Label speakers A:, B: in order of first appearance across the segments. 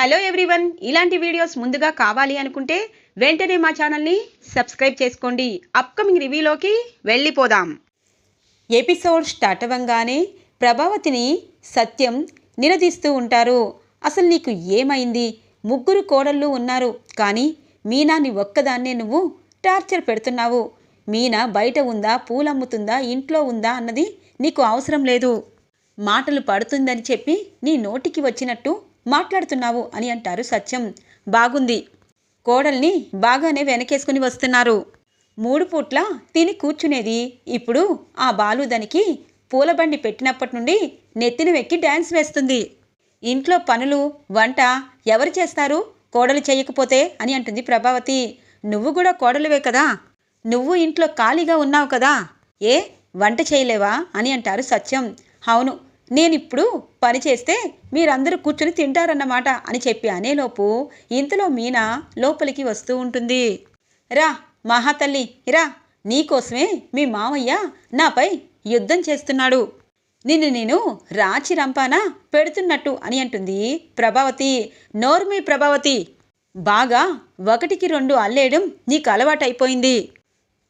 A: Hello everyone ఇలాంటి videos ముందుగా కావాలి అనుకుంటే వెంటనే మా ఛానల్ని సబ్స్క్రైబ్ చేసుకోండి. అప్కమింగ్ రివ్యూలోకి వెళ్ళిపోదాం. ఎపిసోడ్ స్టార్ట్ అవ్వంగానే ప్రభావతిని సత్యం నిలదీస్తూ ఉంటారు. అసలు నీకు ఏమైంది? ముగ్గురు కోడళ్ళు ఉన్నారు. కానీ మీనాని ఒక్కదాన్నే నువ్వు టార్చర్ పెడుతున్నావు. మీనా బయట ఉందా? పూలమ్ముతుందా ఇంట్లో ఉందా? అన్నది నీకు అవసరం లేదు. మాటలు పడుతుందని చెప్పి నీ నోటికి వచ్చినట్టు మాట్లాడుతున్నావు అని అంటారు సత్యం. బాగుంది. కోడల్ని బాగానే వెనకేసుకుని వస్తున్నారు. మూడు పూట్ల తిని కూర్చునేది. ఇప్పుడు ఆ బాలుదనికి పూలబండి పెట్టినప్పటి నుండి నెత్తిన వెక్కి డ్యాన్స్ వేస్తుంది. ఇంట్లో పనులు వంట ఎవరు చేస్తారు? కోడలు చేయకపోతే అని అంటుంది ప్రభావతి. నువ్వు కూడా కోడలువే కదా? నువ్వు ఇంట్లో ఖాళీగా ఉన్నావు కదా? ఏ? వంట చేయలేవా? అని అంటారు సత్యం. అవును నేనిప్పుడు పని చేస్తే మీరందరూ కూర్చుని తింటారన్నమాట అని చెప్పి అనేలోపు ఇంతలో మీనా లోపలికి వస్తూ ఉంటుంది. రా మహాతల్లి రా నీకోసమే మీ మామయ్య నాపై యుద్ధం చేస్తున్నాడు. నిన్ను నేను రాచి రంపాన పెడుతున్నట్టు అని అంటుంది ప్రభావతి నోర్మి ప్రభావతి. బాగా ఒకటికి రెండు అల్లేయడం నీకు అలవాటైపోయింది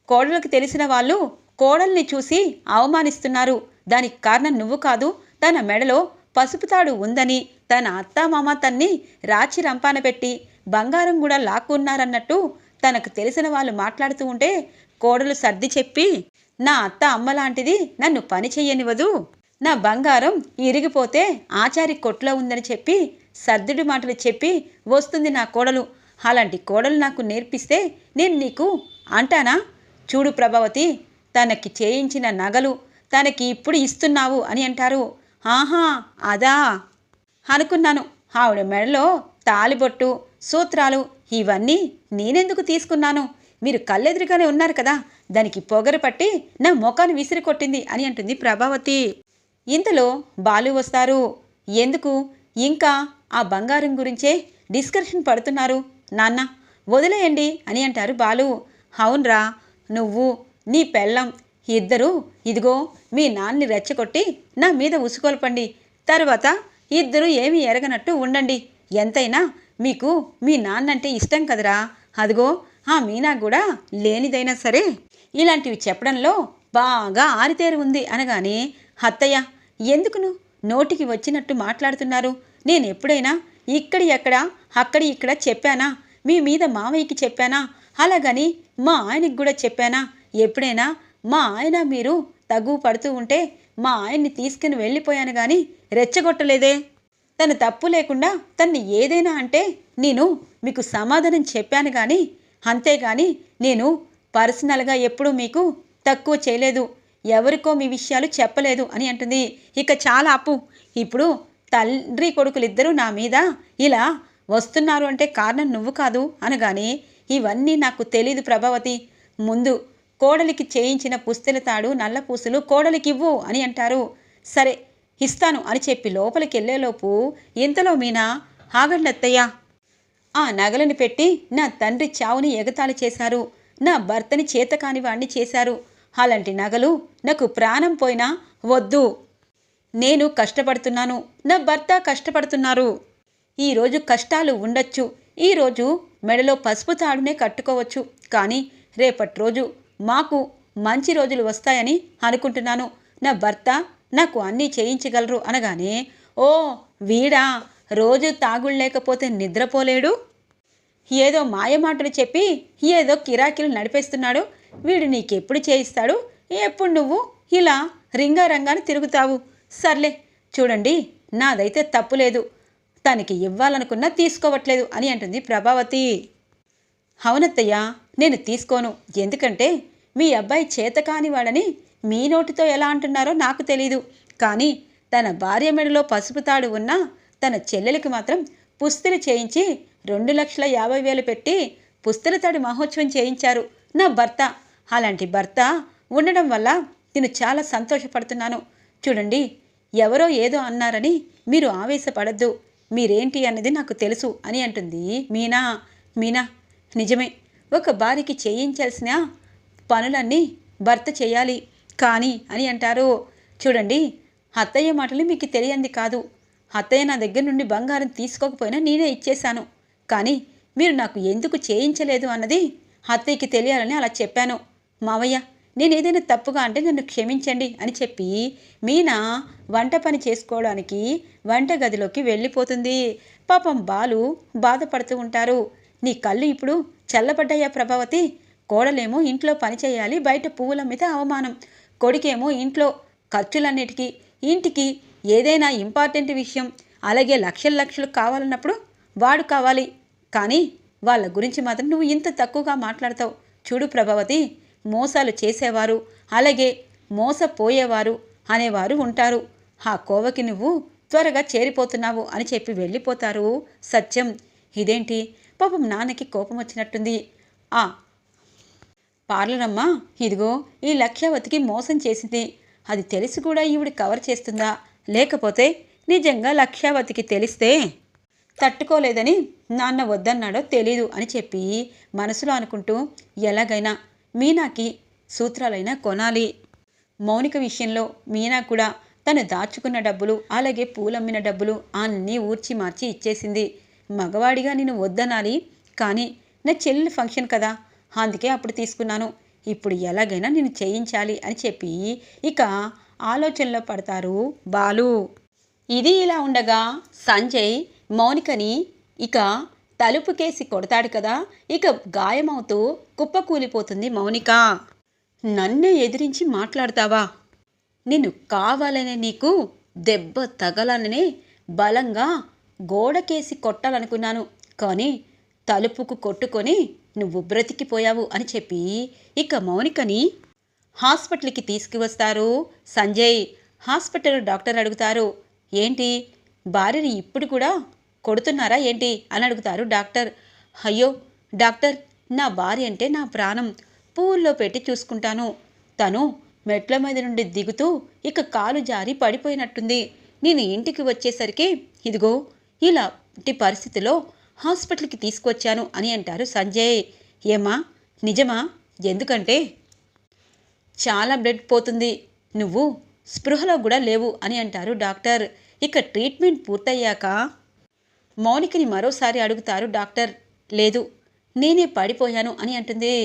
A: కోడలకు తెలిసిన వాళ్ళు కోడల్ని చూసి అవమానిస్తున్నారు. దానికి కారణం నువ్వు కాదు తన మెడలో పసుపు తాడు ఉందని తన అత్తామామ తన్ని రాచి రంపాన పెట్టి బంగారం కూడా లాక్కున్నారన్నట్టు తనకు తెలిసిన వాళ్ళు మాట్లాడుతూ ఉంటే కోడలు సర్ది చెప్పి నా అత్త అమ్మ లాంటిది నన్ను పని చెయ్యనివ్వదు. నా బంగారం ఇరిగిపోతే ఆచారి కొట్లో ఉందని చెప్పి సర్దుడి మాటలు చెప్పి వస్తుంది నా కోడలు. అలాంటి కోడలు నాకు నేర్పిస్తే నేను నీకు అంటానా? చూడు ప్రభావతి తనకి చేయించిన నగలు తనకి ఇప్పుడు ఇస్తున్నావు అని అంటారు. ఆహా అదా. అనుకున్నాను. ఆవిడ మెడలో తాలిబొట్టు సూత్రాలు ఇవన్నీ నేనెందుకు తీసుకున్నాను? మీరు కళ్ళెదురుగానే ఉన్నారు కదా. దానికి పొగరు పట్టి నా ముఖాన్ని విసిరి కొట్టింది అని అంటుంది ప్రభావతి. ఇంతలో బాలు వస్తారు. ఎందుకు? ఇంకా ఆ బంగారం గురించే డిస్కషన్ పడుతున్నారు. నాన్న వదిలేయండి అని అంటారు బాలు. అవునరా నువ్వు నీ పెళ్ళం ఇద్దరూ ఇదిగో మీ నాన్ని రెచ్చగొట్టి నా మీద ఉసుకొల్పండి. తర్వాత ఇద్దరు ఏమీ ఎరగనట్టు ఉండండి. ఎంతైనా మీకు మీ నాన్నంటే ఇష్టం కదరా. అదిగో ఆ మీనా కూడా లేనిదైనా సరే ఇలాంటివి చెప్పడంలో బాగా ఆరితేరు ఉంది అనగానే అత్తయ్య ఎందుకును? నోటికి వచ్చినట్టు మాట్లాడుతున్నారు. నేను ఎప్పుడైనా ఇక్కడి ఎక్కడ అక్కడి ఇక్కడ చెప్పానా? మీ మీద మావయ్యకి చెప్పానా? అలాగని మా ఆయనకి కూడా చెప్పానా? ఎప్పుడైనా మా ఆయన మీరు తగు పడుతూ ఉంటే మా ఆయన్ని తీసుకుని వెళ్ళిపోయాను కానీ రెచ్చగొట్టలేదే. తన తప్పు లేకుండా తన్ని ఏదైనా అంటే నేను మీకు సమాధానం చెప్పాను కానీ అంతేగాని నేను పర్సనల్గా ఎప్పుడూ మీకు తక్కువ చేయలేదు. ఎవరికో మీ విషయాలు చెప్పలేదు అని అంటుంది. ఇక చాలా అప్పు. ఇప్పుడు తండ్రి కొడుకులిద్దరూ నా మీద ఇలా వస్తున్నారు అంటే కారణం నువ్వు కాదు అనగానే ఇవన్నీ నాకు తెలీదు ప్రభావతి. ముందు కోడలికి చేయించిన పుస్తెల తాడు నల్ల పూసలు కోడలికివ్వు అని అంటారు. సరే ఇస్తాను అని చెప్పి లోపలికి వెళ్ళేలోపు ఇంతలో మీనా ఆగండి అత్తయ్య. ఆ నగలను పెట్టి నా తండ్రి చావుని ఎగతాళి చేశారు. నా భర్తని చేతకాని వాణ్ణి చేశారు. అలాంటి నగలు నాకు ప్రాణం పోయినా వద్దు. నేను కష్టపడుతున్నాను. నా భర్త కష్టపడుతున్నారు. ఈరోజు కష్టాలు ఉండొచ్చు. ఈరోజు మెడలో పసుపు తాడునే కట్టుకోవచ్చు. కానీ రేపటి రోజు మాకు మంచి రోజులు వస్తాయని అనుకుంటున్నాను. నా భర్త నాకు అన్నీ చేయించగలరు అనగానే ఓ వీడా రోజు తాగుడు లేకపోతే నిద్రపోలేడు? ఏదో మాయమాటలు చెప్పి ఏదో కిరాకీలు నడిపేస్తున్నాడు. వీడు నీకెప్పుడు చేయిస్తాడు? ఎప్పుడు నువ్వు ఇలా రింగారంగాను తిరుగుతావు? సర్లే చూడండి నాదైతే తప్పులేదు తనకి ఇవ్వాలనుకున్నా తీసుకోవట్లేదు అని అంటుంది ప్రభావతి. అవునత్తయ్య నేను తీసుకోను. ఎందుకంటే మీ అబ్బాయి చేతకాని వాడని మీ నోటితో ఎలా అంటున్నారో నాకు తెలీదు. కానీ తన భార్య మెడలో పసుపు తాడు ఉన్న తన చెల్లెలికి మాత్రం పుస్తలు చేయించి రెండు లక్షల యాభై వేలు పెట్టి పుస్తల తాడు మహోత్సవం చేయించారు. నా భర్త. అలాంటి భర్త ఉండడం వల్ల నేను చాలా సంతోషపడుతున్నాను. చూడండి ఎవరో ఏదో అన్నారని మీరు ఆవేశపడద్దు. మీరేంటి అన్నది నాకు తెలుసు అని అంటుంది మీనా. మీనా నిజమే. ఒక భార్యకి చేయించాల్సిన పనులన్నీ భర్త చేయాలి కానీ అని అంటారు. చూడండి అత్తయ్య మాటలు మీకు తెలియంది కాదు. అత్తయ్య నా దగ్గర నుండి బంగారం తీసుకోకపోయినా నేనే ఇచ్చేశాను. కానీ మీరు నాకు ఎందుకు చేయించలేదు అన్నది అత్తయ్యకి తెలియాలని అలా చెప్పాను. మావయ్య నేను ఏదైనా తప్పుగా అంటే నన్ను క్షమించండి అని చెప్పి మీనా వంట పని చేసుకోవడానికి వంట గదిలోకి వెళ్ళిపోతుంది. పాపం బాలు బాధపడుతూ ఉంటారు. నీ కళ్ళు ఇప్పుడు చల్లబడ్డాయా ప్రభావతి? కోడలేమో ఇంట్లో పని చేయాలి బయట పువ్వుల మీద అవమానం. కొడుకేమో ఇంట్లో ఖర్చులన్నిటికీ ఇంటికి ఏదైనా ఇంపార్టెంట్ విషయం అలాగే లక్షల లక్షలు కావాలన్నప్పుడు వాడు కావాలి. కానీ వాళ్ళ గురించి మాత్రం నువ్వు ఇంత తక్కువగా మాట్లాడతావు. చూడు ప్రభావతి మోసాలు చేసేవారు అలాగే మోసపోయేవారు అనేవారు ఉంటారు. ఆ కోవకి నువ్వు త్వరగా చేరిపోతున్నావు అని చెప్పి వెళ్ళిపోతారు. సత్యం. ఇదేంటి? పాపం నాన్నకి కోపం వచ్చినట్టుంది. ఆ పార్లరమ్మా ఇదిగో ఈ లక్ష్యావతికి మోసం చేసింది. అది తెలిసి కూడా ఈవిడ కవర్ చేస్తుందా? లేకపోతే నిజంగా లక్ష్యావతికి తెలిస్తే? తట్టుకోలేదని నాన్న వద్దన్నాడో తెలీదు అని చెప్పి మనసులో అనుకుంటూ ఎలాగైనా మీనాకి సూత్రాలైనా కొనాలి. మౌనిక విషయంలో మీనా కూడా తను దాచుకున్న డబ్బులు అలాగే పూలమ్మిన డబ్బులు అన్నీ ఊర్చి మార్చి ఇచ్చేసింది. మగవాడిగా నేను వద్దనాలి కానీ నా చెల్లెలి ఫంక్షన్ కదా అందుకే అప్పుడు తీసుకున్నాను. ఇప్పుడు ఎలాగైనా నేను చేయించాలి అని చెప్పి ఇక ఆలోచనలో పడతారు బాలు. ఇది ఇలా ఉండగా సంజయ్ మౌనికని ఇక తలుపు కేసి కొడతాడు కదా ఇక గాయమవుతూ కుప్పకూలిపోతుంది మౌనిక. నన్నే ఎదిరించి మాట్లాడతావా? నేను కావాలనే నీకు దెబ్బ తగలననే బలంగా గోడకేసి కొట్టాలనుకున్నాను. కానీ తలుపుకు కొట్టుకొని నువ్వు బ్రతికిపోయావు అని చెప్పి ఇక మౌనికని హాస్పిటల్కి తీసుకువస్తారు. సంజయ్ హాస్పిటల్ డాక్టర్ అడుగుతారు ఏంటి భార్యని ఇప్పుడు కూడా కొడుతున్నారా ఏంటి? అని అడుగుతారు డాక్టర్. అయ్యో డాక్టర్ నా భార్య అంటే నా ప్రాణం. పూల్లో పెట్టి చూసుకుంటాను. తను మెట్ల మీద నుండి దిగుతూ ఇక కాలు జారి పడిపోయినట్టుంది. నేను ఇంటికి వచ్చేసరికి ఇదిగో ఇలాంటి పరిస్థితిలో హాస్పిటల్కి తీసుకొచ్చాను అని అంటారు సంజయ్. ఏమా నిజమా? ఎందుకంటే? చాలా బ్లడ్ పోతుంది. నువ్వు? స్పృహలో కూడా లేవు అని అంటారు డాక్టర్. ఇక ట్రీట్మెంట్ పూర్తయ్యాక మౌనికని మరోసారి అడుగుతారు డాక్టర్. లేదు నేనే పడిపోయాను అని అంటుంది.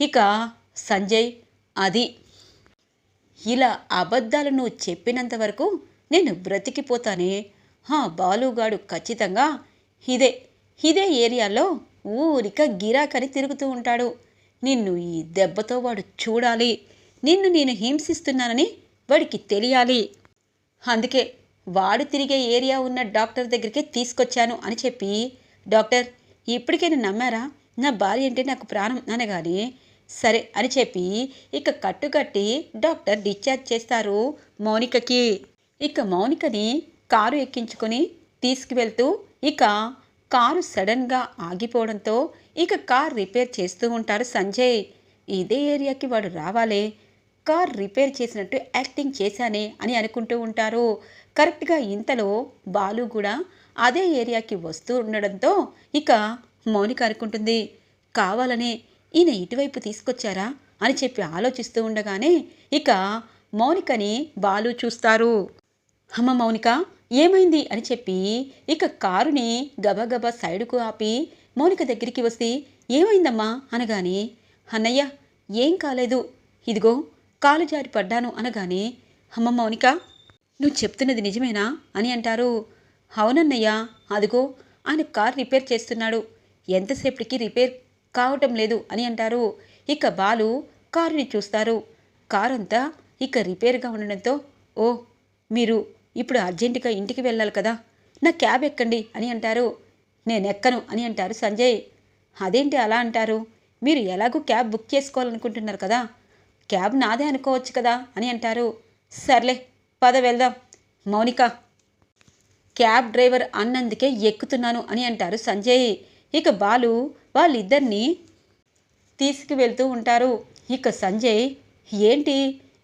A: ఇక సంజయ్ అది. ఇలా అబద్ధాలు నువ్వు చెప్పినంత వరకు నేను బ్రతికిపోతానే? హా బాలుగాడు ఖచ్చితంగా ఇదే ఇదే ఏరియాలో ఊరిక గిరాకని తిరుగుతూ ఉంటాడు. నిన్ను ఈ దెబ్బతో వాడు చూడాలి. నిన్ను నేను హింసిస్తున్నానని వాడికి తెలియాలి. అందుకే వాడు తిరిగే ఏరియా ఉన్న డాక్టర్ దగ్గరికి తీసుకొచ్చాను అని చెప్పి డాక్టర్ ఇప్పటికైనా నమ్మారా? నా భార్య అంటే నాకు ప్రాణం అనగానే సరే అని చెప్పి ఇక కట్టుకట్టి డాక్టర్ డిశ్చార్జ్ చేస్తారు మౌనికకి. ఇక మౌనికని కారు ఎక్కించుకొని తీసుకువెళ్తూ ఇక కారు సడన్గా ఆగిపోవడంతో ఇక కార్ రిపేర్ చేస్తూ ఉంటారు సంజయ్. ఇదే ఏరియాకి వాడు రావాలే. కార్ రిపేర్ చేసినట్టు యాక్టింగ్ చేశానే అని అనుకుంటూ ఉంటారు. కరెక్ట్గా ఇంతలో బాలు కూడా అదే ఏరియాకి వస్తూ ఉండడంతో ఇక మౌనిక అనుకుంటుంది కావాలనే ఈయన ఇటువైపు తీసుకొచ్చారా? అని చెప్పి ఆలోచిస్తూ ఉండగానే ఇక మౌనికని బాలు చూస్తారు. అమ్మ మౌనిక ఏమైంది అని చెప్పి ఇక కారుని గబగబా సైడుకు ఆపి మౌనిక దగ్గరికి వస్తే ఏమైందమ్మా? అనగానే అన్నయ్య ఏం కాలేదు. ఇదిగో కాలు జారి పడ్డాను. అనగానే అమ్మ మౌనిక నువ్వు చెప్తున్నది నిజమేనా? అని అంటారు. అవునన్నయ్య అదిగో ఆయన కారు రిపేర్ చేస్తున్నాడు. ఎంతసేపటికి రిపేర్ కావటం లేదు అని అంటారు. ఇక బాలు కారుని చూస్తారు. కారు అంతా ఇక రిపేర్గా ఉండడంతో ఓ మీరు ఇప్పుడు అర్జెంటుగా ఇంటికి వెళ్ళాలి కదా. నా క్యాబ్ ఎక్కండి అని అంటారు. నేను ఎక్కను అని అంటారు సంజయ్. అదేంటి అలా అంటారు? మీరు ఎలాగూ క్యాబ్ బుక్ చేసుకోవాలనుకుంటున్నారు కదా. క్యాబ్ నాదే అనుకోవచ్చు కదా అని అంటారు. సర్లే పద వెళ్దాం. మౌనిక క్యాబ్ డ్రైవర్ అన్నందుకే ఎక్కుతున్నాను అని అంటారు సంజయ్. ఇక బాలు వాళ్ళిద్దరినీ తీసుకువెళ్తూ ఉంటారు. ఇక సంజయ్ ఏంటి?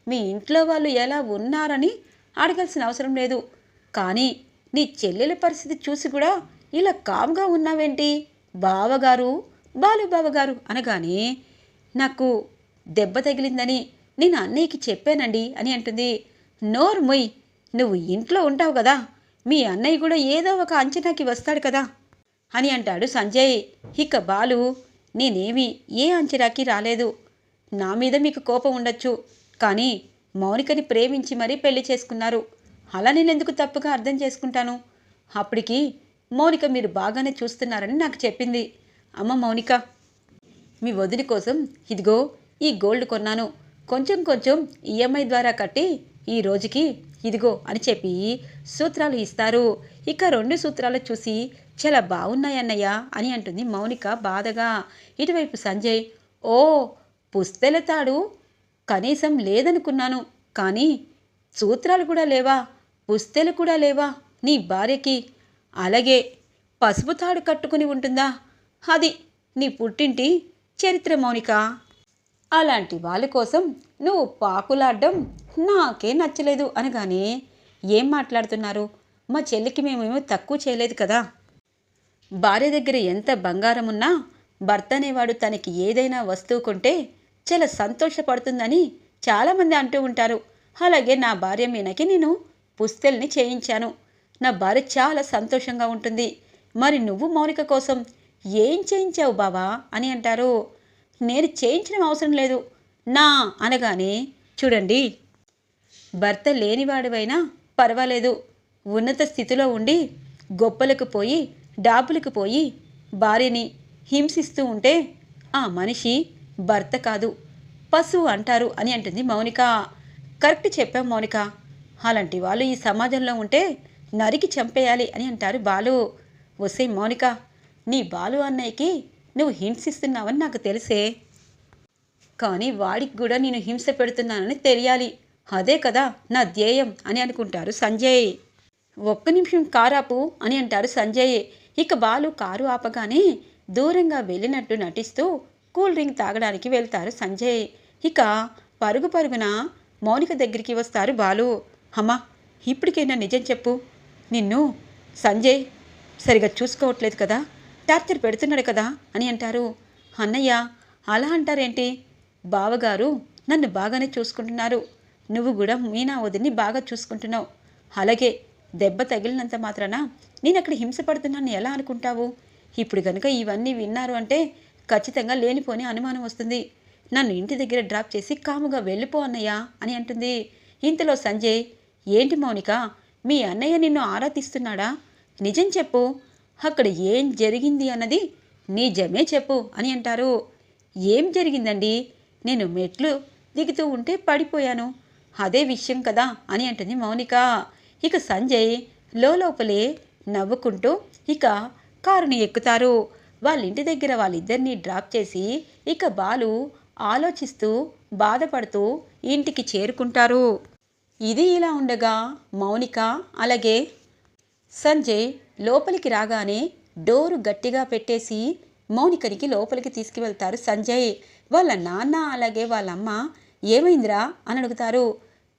A: మీ ఇంట్లో వాళ్ళు ఎలా ఉన్నారని అడగాల్సిన అవసరం లేదు. కానీ నీ చెల్లెల పరిస్థితి చూసి కూడా ఇలా కామ్గా ఉన్నావేంటి? బావగారు బాలు బావగారు అనగానే నాకు దెబ్బ తగిలిందని నేను అన్నయ్యకి చెప్పానండి అని అంటుంది. నోరు మొయ్ నువ్వు ఇంట్లో ఉంటావు కదా మీ అన్నయ్య కూడా ఏదో ఒక అంచనాకి వస్తాడు కదా అని అంటాడు సంజయ్. ఇక బాలు నేనేమి ఏ అంచనాకి రాలేదు. నా మీద మీకు కోపం ఉండొచ్చు కానీ మౌనికని ప్రేమించి మరీ పెళ్ళి చేసుకున్నారు. అలా నేను ఎందుకు తప్పుగా అర్థం చేసుకుంటాను? అప్పటికి మౌనిక మీరు బాగానే చూస్తున్నారని నాకు చెప్పింది. అమ్మ మౌనిక మీ వదిలి కోసం ఇదిగో ఈ గోల్డ్ కొన్నాను. కొంచెం కొంచెం ఈఎంఐ ద్వారా కట్టి ఈ రోజుకి ఇదిగో అని చెప్పి సూత్రాలు ఇస్తారు. ఇక రెండు సూత్రాలు చూసి చాలా బాగున్నాయన్నయ్య అని అంటుంది మౌనిక బాధగా. ఇటువైపు సంజయ్ ఓ పుస్తెల తాడు కనీసం లేదనుకున్నాను. కానీ సూత్రాలు కూడా లేవా? పుస్తెలు కూడా లేవా? నీ భార్యకి? అలాగే పసుపు తాడు కట్టుకుని ఉంటుందా? అది నీ పుట్టింటి చరిత్ర మౌనిక. అలాంటి వాళ్ళ కోసం నువ్వు పాకులాడడం నాకే నచ్చలేదు అనగానే ఏం మాట్లాడుతున్నారు? మా చెల్లికి మేమేమో తక్కువ చేయలేదు కదా. భార్య దగ్గర ఎంత బంగారం ఉన్నా భర్త అనేవాడు తనకి ఏదైనా వస్తువు కొంటే చాలా సంతోషపడుతుందని చాలామంది అంటూ ఉంటారు. అలాగే నా భార్య మీనకి నేను పుస్తెల్ని చేయించాను. నా భార్య చాలా సంతోషంగా ఉంటుంది. మరి నువ్వు మౌనిక కోసం ఏం చేయించావు బావా అని అంటారు. నేను చేయించడం అవసరం లేదు. నా అనగానే చూడండి. భర్త లేనివాడివైనా పర్వాలేదు. ఉన్నత స్థితిలో ఉండి గొప్పలకు పోయి డాబులకు పోయి భార్యని హింసిస్తూ ఉంటే ఆ మనిషి భర్త కాదు పశువు అంటారు అని అంటుంది మౌనిక. కరెక్ట్ చెప్పాం మౌనిక. అలాంటి వాళ్ళు ఈ సమాజంలో ఉంటే నరికి చంపేయాలి అని అంటారు బాలు. వసే మౌనిక నీ బాలు అన్నయ్యకి నువ్వు హింసిస్తున్నావని నాకు తెలిసే. కానీ వాడికి కూడా నేను హింస పెడుతున్నానని తెలియాలి. అదే కదా నా ధ్యేయం అని అనుకుంటారు సంజయ్. ఒక్క నిమిషం కారాపు అని అంటారు సంజయ్. ఇక బాలు కారు ఆపగానే దూరంగా వెళ్ళినట్టు నటిస్తూ కూల్ డ్రింక్ తాగడానికి వెళ్తారు సంజయ్. ఇక పరుగు పరుగున మౌనిక దగ్గరికి వస్తారు బాలు. అమ్మా ఇప్పటికైనా నిజం చెప్పు. నిన్ను సంజయ్ సరిగా చూసుకోవట్లేదు కదా టార్చర్ పెడుతున్నాడు కదా అని అంటారు. అన్నయ్య అలా అంటారేంటి? బావగారు నన్ను బాగానే చూసుకుంటున్నారు. నువ్వు కూడా మీనా వదిని బాగా చూసుకుంటున్నావు. అలాగే దెబ్బ తగిలినంత మాత్రాన నేను అక్కడ హింస పడుతున్నాను ఎలా అనుకుంటావు? ఇప్పుడు కనుక ఇవన్నీ విన్నారు అంటే ఖచ్చితంగా లేనిపోని అనుమానం వస్తుంది. నన్ను ఇంటి దగ్గర డ్రాప్ చేసి కాముగా వెళ్ళిపో అన్నయ్య అని అంటుంది. ఇంతలో సంజయ్ ఏంటి మౌనిక మీ అన్నయ్య నిన్ను ఆరాధిస్తున్నాడా? నిజం చెప్పు. అక్కడ ఏం జరిగింది అన్నది నిజమే చెప్పు అని అంటారు. ఏం జరిగిందండి? నేను మెట్లు దిగుతూ ఉంటే పడిపోయాను. అదే విషయం కదా అని అంటుంది మౌనిక. ఇక సంజయ్ లోపలే నవ్వుకుంటూ ఇక కారుని ఎక్కుతారు. వాళ్ళ ఇంటి దగ్గర వాళ్ళిద్దరినీ డ్రాప్ చేసి ఇక బాలు ఆలోచిస్తూ బాధపడుతూ ఇంటికి చేరుకుంటారు. ఇది ఇలా ఉండగా మౌనిక అలాగే సంజయ్ లోపలికి రాగానే డోరు గట్టిగా పెట్టేసి మౌనికనికి లోపలికి తీసుకువెళ్తారు సంజయ్. వాళ్ళ నాన్న అలాగే వాళ్ళ అమ్మ ఏమైందిరా? అని అడుగుతారు.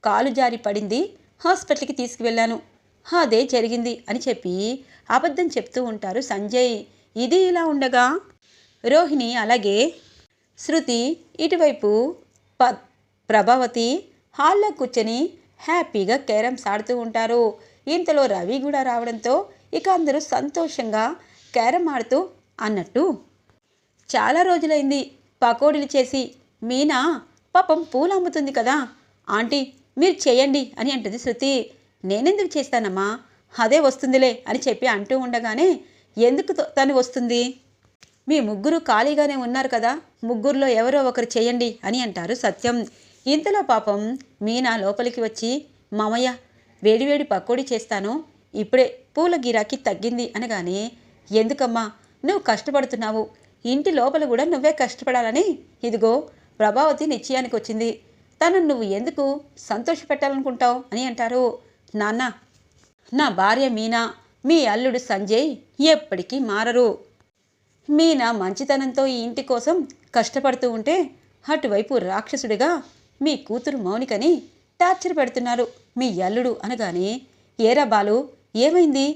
A: కాలు జారి పడింది హాస్పిటల్కి తీసుకువెళ్ళాను. అదే జరిగింది అని చెప్పి అబద్ధం చెప్తూ ఉంటారు సంజయ్. ఇది ఇలా ఉండగా రోహిణి అలాగే శృతి ఇటువైపు ప ప్రభావతి హాల్లో కూర్చొని హ్యాపీగా క్యారమ్స్ ఆడుతూ ఉంటారు. ఇంతలో రవి కూడా రావడంతో ఇక అందరూ సంతోషంగా క్యారమ్ ఆడుతూ అన్నట్టు చాలా రోజులైంది పకోడీలు చేసి మీనా పాపం పూలు అమ్ముతుంది కదా ఆంటీ మీరు చేయండి అని అంటుంది శృతి. నేనెందుకు చేస్తానమ్మా అదే వస్తుందిలే అని చెప్పి అంటూ ఉండగానే ఎందుకు తను వస్తుంది? మీ ముగ్గురు ఖాళీగానే ఉన్నారు కదా ముగ్గురులో ఎవరో ఒకరు చేయండి అని అంటారు సత్యం. ఇంతలో పాపం మీనా లోపలికి వచ్చి మామయ్య వేడివేడి పకోడీ చేస్తాను ఇప్పుడే పూల గిరాకీ తగ్గింది అనగానే ఎందుకమ్మా నువ్వు కష్టపడుతున్నావు ఇంటి లోపల కూడా నువ్వే కష్టపడాలని? ఇదిగో ప్రభావతి నిశ్చయానికి వచ్చింది. తనను నువ్వు ఎందుకు సంతోషపెట్టాలనుకుంటావు? అని అంటారు. నాన్న నా భార్య మీనా మీ అల్లుడు సంజయ్ ఎప్పటికీ మారరు. మీనా మంచితనంతో ఈ ఇంటి కోసం కష్టపడుతూ ఉంటే అటువైపు రాక్షసుడిగా మీ కూతురు మౌనికని టార్చర్ పెడుతున్నారు. మీ అల్లుడు అనగానే ఏరా బాలు ఏమైంది?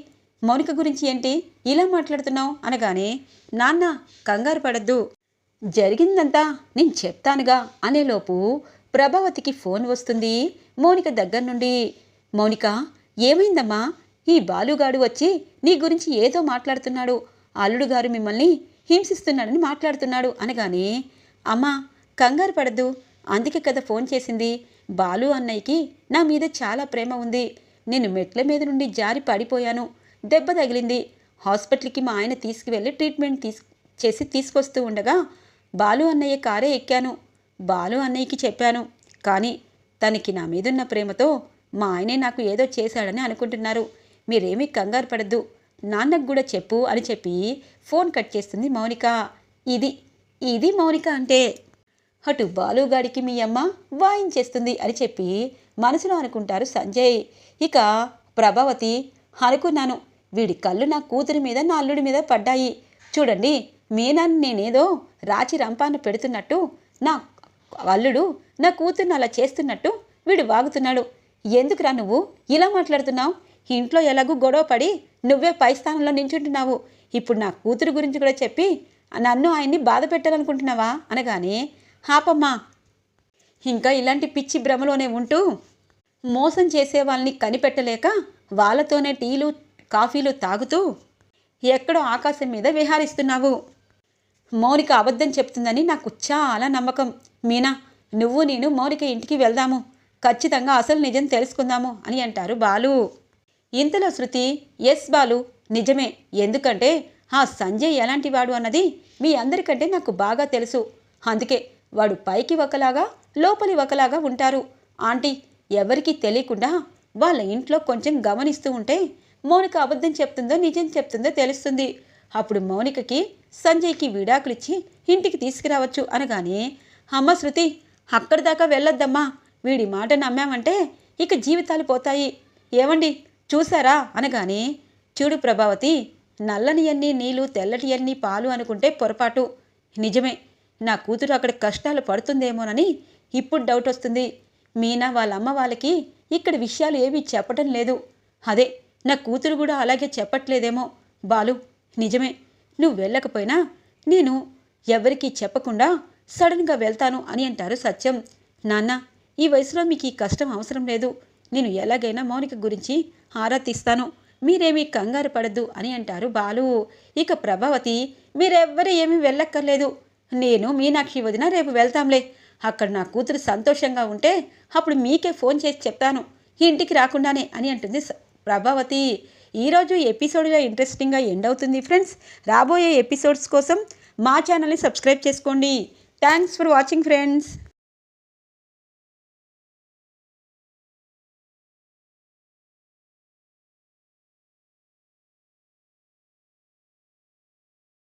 A: మౌనిక గురించి ఏంటి? ఇలా మాట్లాడుతున్నావు? అనగానే నాన్న కంగారు పడద్దు. జరిగిందంతా నేను చెప్తానుగా అనేలోపు ప్రభావతికి ఫోన్ వస్తుంది మౌనిక దగ్గర నుండి మౌనిక ఏమైందమ్మా? ఈ బాలుగాడు వచ్చి నీ గురించి ఏదో మాట్లాడుతున్నాడు. అల్లుడు గారు మిమ్మల్ని హింసిస్తున్నాడని మాట్లాడుతున్నాడు అనగానే అమ్మా కంగారు పడద్దు. అందుకే కదా ఫోన్ చేసింది. బాలు అన్నయ్యకి నా మీద చాలా ప్రేమ ఉంది. నేను మెట్ల మీద నుండి జారి పడిపోయాను. దెబ్బ తగిలింది. హాస్పిటల్కి మా ఆయన తీసుకువెళ్ళి ట్రీట్మెంట్ తీసు చేసి తీసుకొస్తూ ఉండగా బాలు అన్నయ్య కారే ఎక్కాను. బాలు అన్నయ్యకి చెప్పాను. కానీ తనకి నా మీదున్న ప్రేమతో మా ఆయనే నాకు ఏదో చేశాడని అనుకుంటున్నారు. మీరేమీ కంగారు పడద్దు. నాన్నకు కూడా చెప్పు అని చెప్పి ఫోన్ కట్ చేస్తుంది మౌనిక. ఇది ఇది మౌనిక అంటే? అటు బాలుగాడికి మీ అమ్మ వాయించేస్తుంది అని చెప్పి మనసులో అనుకుంటారు సంజయ్. ఇక ప్రభావతి అనుకున్నాను. వీడి కళ్ళు నా కూతురి మీద నా అల్లుడి మీద పడ్డాయి. చూడండి మీనాన్ని నేనేదో రాచి రంపాన్ని పెడుతున్నట్టు నా అల్లుడు నా కూతుర్ని అలా చేస్తున్నట్టు వీడు వాగుతున్నాడు. ఎందుకురా నువ్వు ఇలా మాట్లాడుతున్నావు? ఇంట్లో ఎలాగూ గొడవ పడి నువ్వే పై స్థానంలో నించుంటున్నావు. ఇప్పుడు నా కూతురు గురించి కూడా చెప్పి నన్ను ఆయన్ని బాధ పెట్టాలనుకుంటున్నావా? అనగానే హాపమ్మా ఇంకా ఇలాంటి పిచ్చి భ్రమలోనే ఉంటూ మోసం చేసే వాళ్ళని కనిపెట్టలేక వాళ్ళతోనే టీలు కాఫీలు తాగుతూ ఎక్కడో ఆకాశం మీద విహారిస్తున్నావు. మౌనిక అబద్ధం చెప్తుందని నాకు చాలా నమ్మకం. మీనా నువ్వు నేను మౌనిక ఇంటికి వెళ్దాము. ఖచ్చితంగా అసలు నిజం తెలుసుకుందాము అని అంటారు బాలు. ఇంతలో శృతి ఎస్ బాలు నిజమే ఎందుకంటే ఆ సంజయ్ ఎలాంటి వాడు అన్నది మీ అందరికంటే నాకు బాగా తెలుసు. అందుకే వాడు పైకి ఒకలాగా లోపలి ఒకలాగా ఉంటారు. ఆంటీ ఎవరికీ తెలియకుండా వాళ్ళ ఇంట్లో కొంచెం గమనిస్తూ ఉంటే మౌనిక అబద్ధం చెప్తుందో నిజం చెప్తుందో తెలుస్తుంది. అప్పుడు మౌనికకి సంజయ్కి విడాకులిచ్చి ఇంటికి తీసుకురావచ్చు అనగానే అమ్మ శృతి అక్కడి దాకా వెళ్ళొద్దమ్మా. వీడి మాట నమ్మామంటే ఇక జీవితాలు పోతాయి. ఏమండి? చూసారా అనగానే చూడు ప్రభావతి నల్లని అన్ని నీళ్ళు తెల్లటి అన్ని పాలు అనుకుంటే పొరపాటు. నిజమే నా కూతురు అక్కడ కష్టాలు పడుతుందేమోనని ఇప్పుడు డౌట్ వస్తుంది. మీనా వాళ్ళ అమ్మ వాళ్ళకి ఇక్కడ విషయాలు ఏమీ చెప్పటం లేదు. అదే నా కూతురు కూడా అలాగే చెప్పట్లేదేమో. బాలు నిజమే నువ్వు వెళ్ళకపోయినా నేను ఎవరికీ చెప్పకుండా సడన్గా వెళ్తాను అని అంటారు సత్యం. నాన్న ఈ వయసులో మీకు ఈ కష్టం అవసరం లేదు. నేను ఎలాగైనా మౌనిక గురించి ఆరా తీస్తాను మీరేమీ కంగారు పడద్దు అని అంటారు బాలు. ఇక ప్రభావతి మీరెవ్వరూ ఏమీ వెళ్ళక్కర్లేదు. నేను మీనాక్షి వదిన రేపు వెళ్తాంలే. అక్కడ నా కూతురు సంతోషంగా ఉంటే అప్పుడు మీకే ఫోన్ చేసి చెప్తాను. ఇంటికి రాకుండానే అని అంటుంది ప్రభావతి. ఈరోజు ఎపిసోడ్లో ఇంట్రెస్టింగ్గా ఎండ్ అవుతుంది ఫ్రెండ్స్. రాబోయే ఎపిసోడ్స్ కోసం మా ఛానల్ని సబ్స్క్రైబ్ చేసుకోండి. Thanks for watching friends.